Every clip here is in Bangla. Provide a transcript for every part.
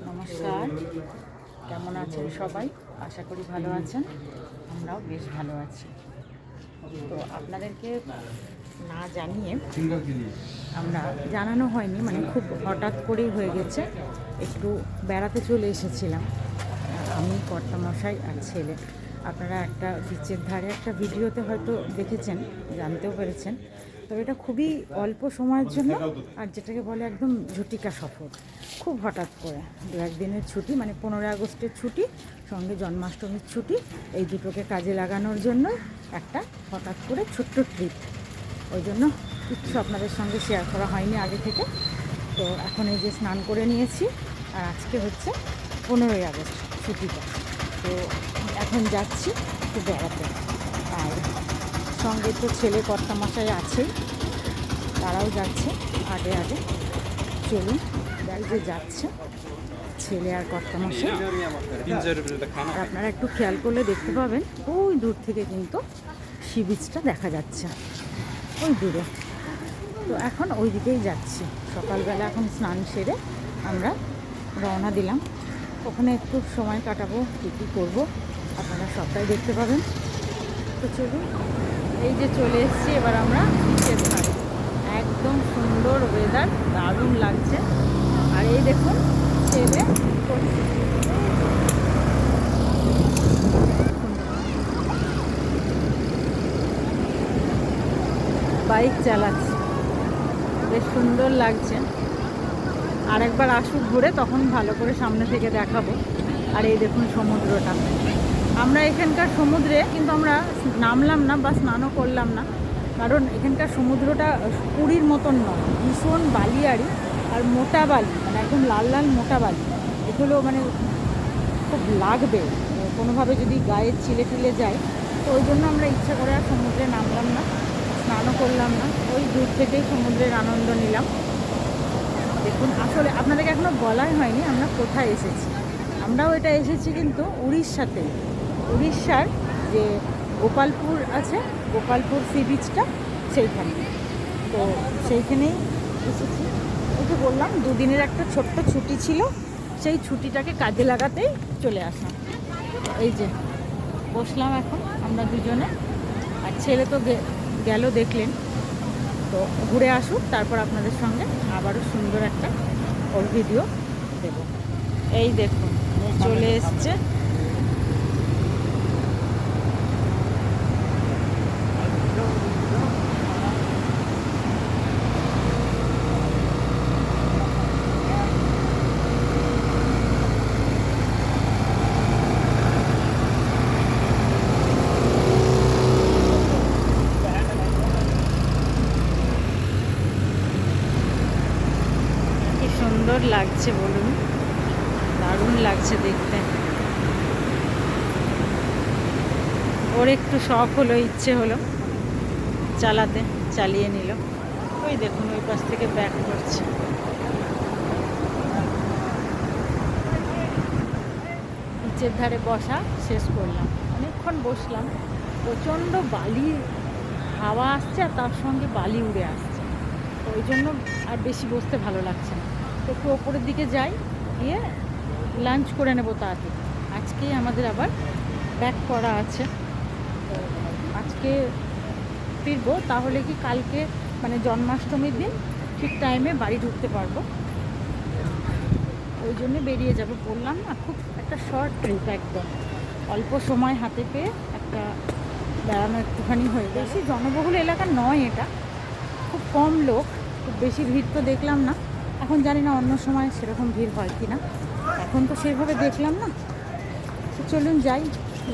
নমস্কার। কেমন আছেন সবাই? আশা করি ভালো আছেন। আমরাও বেশ ভালো আছি। তো আপনাদেরকে না জানিয়ে আমরা জানানো হয়নি মানে খুব হঠাৎ করেই হয়ে গেছে। একটু বেড়াতে চলে এসেছিলাম। আমি, কর্তামশাই আর ছেলে। আপনারা একটা বিচের ধারে একটা ভিডিওতে হয়তো দেখেছেন, জানতেও পেরেছেন। তো এটা খুবই অল্প সময়ের জন্য আর যেটাকে বলে একদম ঝটিকা সফর। খুব হঠাৎ করে দু একদিনের ছুটি মানে পনেরোই আগস্টের ছুটি সঙ্গে জন্মাষ্টমীর ছুটি এই দুটোকে কাজে লাগানোর জন্য একটা হঠাৎ করে ছোট্ট ট্রিপ ওই জন্য কিচ্ছু আপনাদের সঙ্গে শেয়ার করা হয়নি আগে থেকে। তো এখন এই যে স্নান করে নিয়েছি আর আজকে হচ্ছে পনেরোই আগস্ট ছুটিটা। তো এখন যাচ্ছি একটু বেড়াতে। আর সঙ্গে তো ছেলে কর্তামশাই আছেই তারাও যাচ্ছে আগে আগে। চলুন যাই যে যাচ্ছে, ছেলে আর কর্তামশাই। আপনারা একটু খেয়াল করলে দেখতে পাবেন, ওই দূর থেকে কিন্তু সি বিচটা দেখা যাচ্ছে। ওই দূরে। তো এখন ওই দিকেই যাচ্ছি। সকালবেলা এখন স্নান সেরে আমরা রওনা দিলাম। ওখানে একটু সময় কাটাবো, কী কী করব, আপনারা সবটাই দেখতে পাবেন। তো চলুন। এই যে চলে এসেছি, এবার আমরা বিচের ধারে। একদম সুন্দর ওয়েদার দারুণ লাগছে। আর এই দেখুন, ছেলে। বাইক চালাচ্ছে। বেশ সুন্দর লাগছে। আর একবার আসুক ঘুরে, তখন ভালো করে সামনে থেকে দেখাবো। আর এই দেখুন সমুদ্রটা। আমরা এখানকার সমুদ্রে কিন্তু আমরা নামলাম না বা স্নানও করলাম না। কারণ এখানকার সমুদ্রটা পুরীর মতন নয়, ভীষণ বালিয়াড়ি আর মোটা বালি মানে একদম লাল লাল মোটা বালি। এগুলো মানে খুব লাগবে, কোনোভাবে যদি গায়ে চিলে টিলে যায়। তো ওই জন্য আমরা ইচ্ছা করে আর সমুদ্রে নামলাম না, স্নানও করলাম না। ওই দূর থেকেই সমুদ্রের আনন্দ নিলাম। দেখুন, আসলে আপনাদেরকে এখনও বলাই হয়নি আমরা কোথায় এসেছি। আমরাও এটা এসেছি কিন্তু উড়িষ্যাতে উড়িষ্যার যে গোপালপুর আছে, গোপালপুর সি বিচটা সেইখানে। তো সেইখানেই এসেছি। ওই যে বললাম, দুদিনের একটা ছোট্ট ছুটি ছিল, সেই ছুটিটাকে কাজে লাগাতেই চলে আসলাম। এই যে, বসলাম এখন আমরা দুজনে। আর ছেলে তো গেল দেখলেন। তো ঘুরে আসুক, তারপর আপনাদের সঙ্গে আবারও সুন্দর একটা ওর ভিডিও দেব। এই দেখুন চলে এসছে কি সুন্দর লাগছে বলুন। দারুণ লাগছে দেখতে। ওর একটু শখ হলো, ইচ্ছে হলো। চালাতে, চালিয়ে নিল। ওই দেখুন, ওই পাশ থেকে ব্যাক করছে। নিচের ধারে বসা, শেষ করলাম। অনেকক্ষণ বসলাম। প্রচণ্ড বালি, হাওয়া আসছে আর তার সঙ্গে বালি উড়ে আসছে। ওই জন্য আর বেশি বসতে ভালো লাগছে না। একটু ওপরের দিকে যাই, গিয়ে লাঞ্চ করে নেব তাড়াতাড়ি। আজকেই আমাদের আবার ব্যাক করা আছে। আজকে ফিরবো, তাহলে কি কালকে মানে জন্মাষ্টমীর দিন ঠিক টাইমে বাড়ি ঢুকতে পারব। ওই জন্য বেরিয়ে যাব। বললাম না, খুব একটা শর্ট ট্রিপ একদম। অল্প সময় হাতে পেয়ে একটা বেড়ানো একটুখানি হয়ে বেশি জনবহুল এলাকা নয় এটা। খুব কম লোক, খুব বেশি ভিড় তো দেখলাম না। এখন জানি না অন্য সময় সেরকম ভিড় হয় কি না এখন তো সেভাবে দেখলাম না। চলুন যাই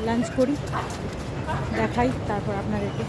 লাঞ্চ করি, দেখাই, তারপর আপনাদেরকে।